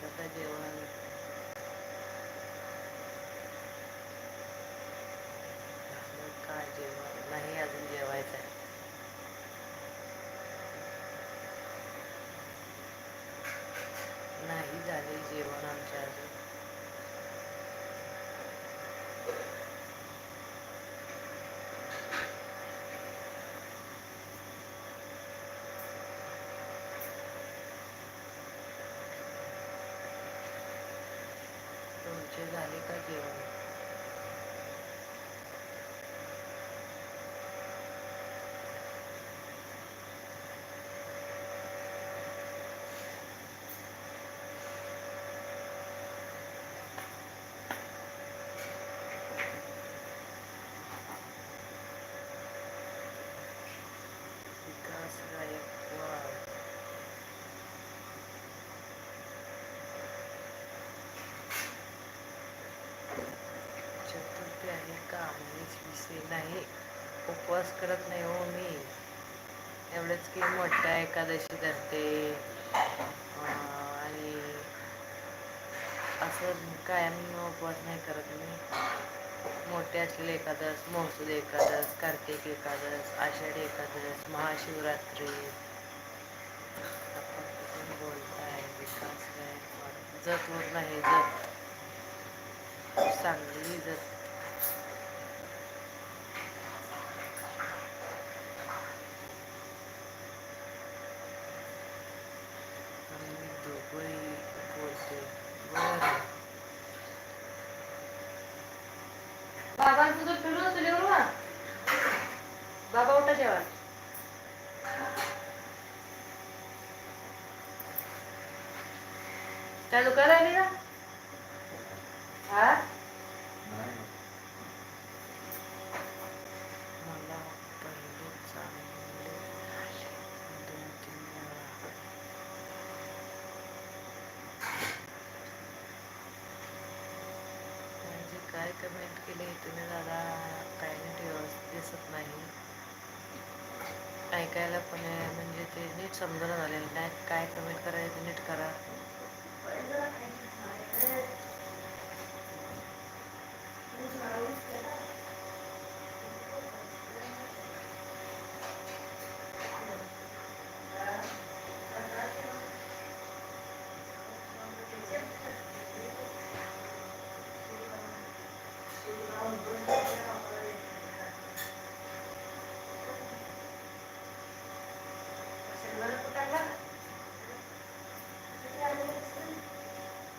झालं का जेवण झालं का जेवण नाही अजून जेवायचं आहे नाही झाले जेवण आमच्या अजून तुमचे झाले का जेवण विकास गायकवाड चतुर्थी आहे का वीस नाही उपवास करत नाही हो मी. एवढंच की मोठ्या एकादशी धरते आणि असं कायम उपवास नाही करत मी. मोठे असलेले एकादश महसूद एकादश कार्तिक एकादश आषाढी एकादश महाशिवरात्री. बोलताय विकास काय? जत होत नाही जत सांगली जत चालू करायली का? हा? मला पहिले म्हणजे काय कमेंट केले तुम्ही दादा? काय नीट व्यवस्थित दिसत नाही. ऐकायला पण आहे, म्हणजे ते नीट समजणं झालेलं नाही. काय कमेंट करायचं नीट करा.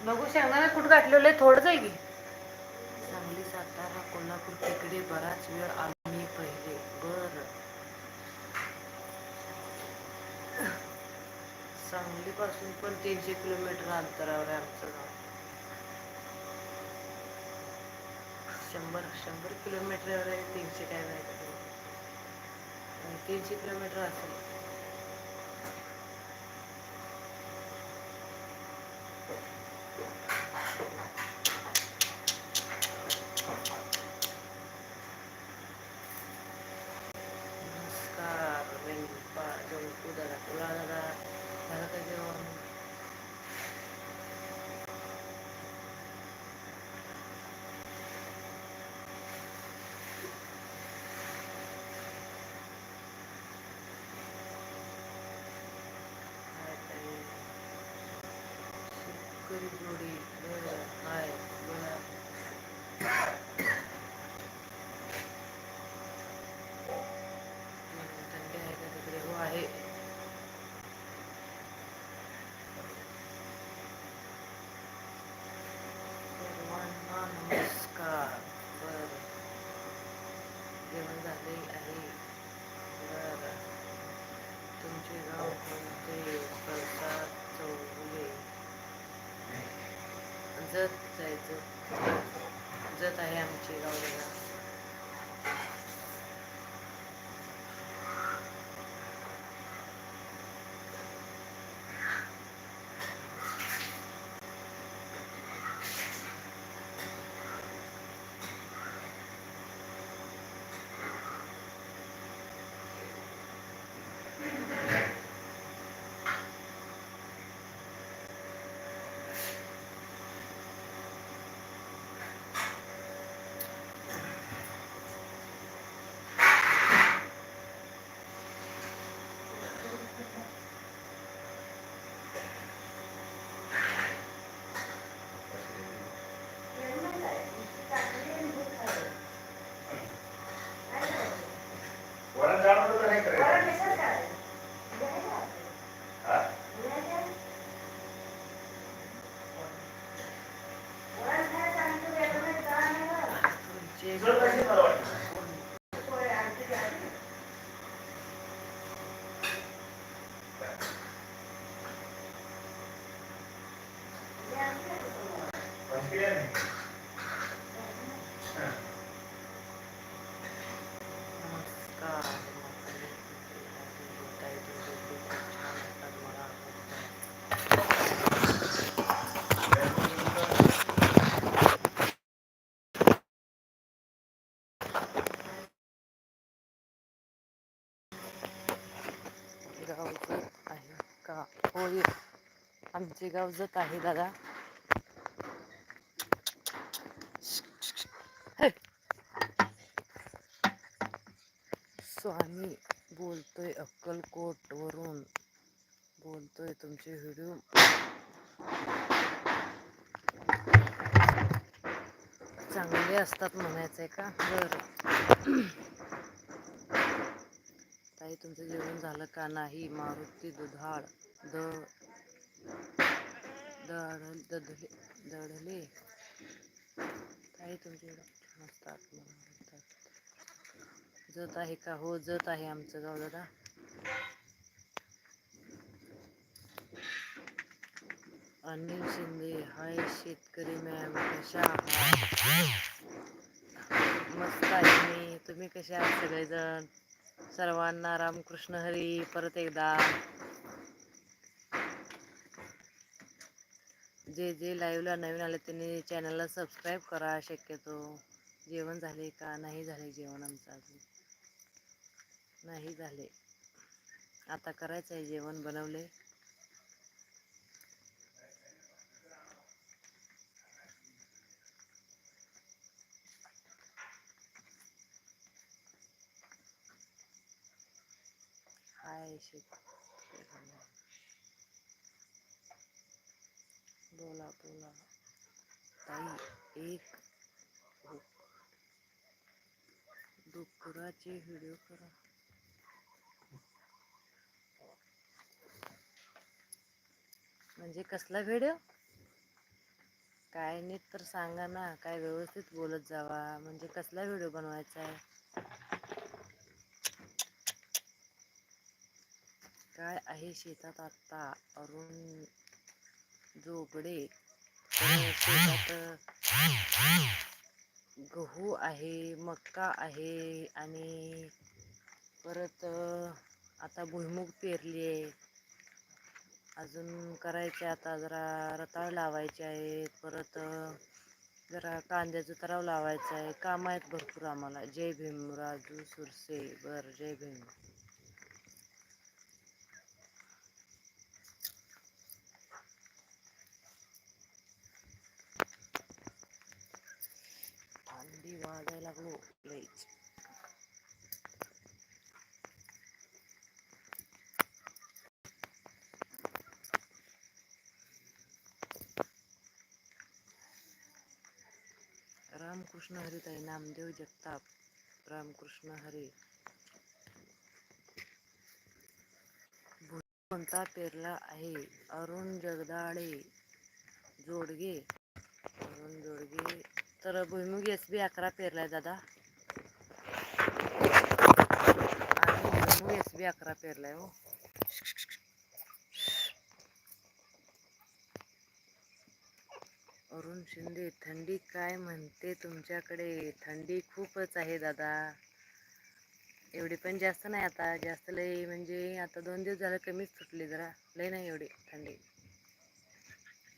बघू शेंगदाणा कुठं घातलेलं आहे थोडं आहे की. सांगली सातारा कोल्हापूर तिकडे बराच वेळ आम्ही पहिले. बर. सांगलीपासून पण तीनशे किलोमीटर अंतरावर आहे आमचं गाव. शंभर शंभर किलोमीटरवर आहे तीनशे काय माहिती. तीनशे किलोमीटर असेल नमस्कार वेंपा जंकू दादा तुला दादा झालं का जेवण हाय ताई. शेतकरी जोडी हाय थंडी आहे का तिकडे हो आहे सर्वांना नमस्कार बर जेवण झाले आहे बर तुमचे गाव कोणते प्रसाद चौगुले जत जायचं. जत आहे आमची गाव होय. आमचे गाव जत आहे दादा. स्वामी बोलतोय अक्कलकोट वरून बोलतोय तुमचे व्हिडिओ. चांगले असतात म्हणायचंय का? बरं. ताई तुमचं जेवण झालं का? नाही मारुती दुधाळ. द दढ तुमचे असतात जत आहे का हो जत आहे आमचं गाव दादा अनिल शिंदे हाय शेतकरी मॅम कशा मस्त आहे मी तुम्ही कसे आहात सगळेजण सर्वांना रामकृष्ण हरी परत एकदा जे जे लाईव्हला नवीन आले त्यांनी चॅनलला सबस्क्राईब करा शक्यतो. जेवण झाले का? नाही झाले जेवण आमचं अजून. नाही झाले. आता करायचं आहे जेवण बनवले. हाय शेत बोला बोला. ताई एक हो. डुकराचे व्हिडिओ करा. म्हणजे कसला व्हिडिओ? काय नीट तर सांगा ना काय व्यवस्थित बोलत जावा. म्हणजे कसला व्हिडिओ बनवायचा आहे? काय आहे शेतात आता अरुण झोपडे तर गहू आहे मक्का आहे आणि परत आता भुईमूग पेरली आहे. अजून करायचे आता जरा रताळ लावायचे आहेत. परत जरा कांद्याचं तराव लावायचं आहे. काम आहेत भरपूर आम्हाला. जय भीम राजू सुरसे बर जय भीम. थंडी वाजायला लागलो लईच. रामकृष्ण हरी ताई नामदेव जगताप. रामकृष्ण हरी. कोणता पेरला आहे. अरुण जगदाळे जोडगे. अरुण जोडगे तर भुईमुग एस बी अकरा पेरलाय दादा. आणि भुईमुग एस बी अकरा पेरलाय हो. अरुण शिंदे थंडी काय म्हणते तुमच्याकडे? थंडी खूपच आहे दादा. एवढी पण जास्त नाही आता. जास्त लई म्हणजे आता दोन दिवस झालं कमीच सुटली जरा. लई नाही एवढी थंडी.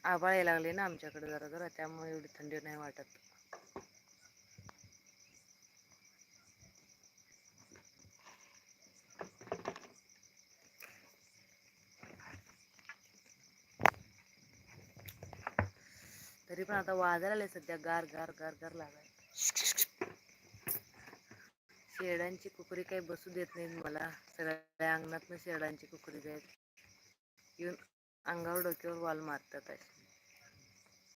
आभाळ यायला लागले ना आमच्याकडे जरा जरा. त्यामुळे एवढी थंडी नाही वाटत. तरी पण आता वाजायला आले सध्या गार गार गार गार लागाय शेडांची कुकरी काही बसू देत नाहीत मला. सगळ्या अंगणातनं शेडांची कुकरी जायत येऊन अंगावर डोक्यावर वाल मारतात अशी.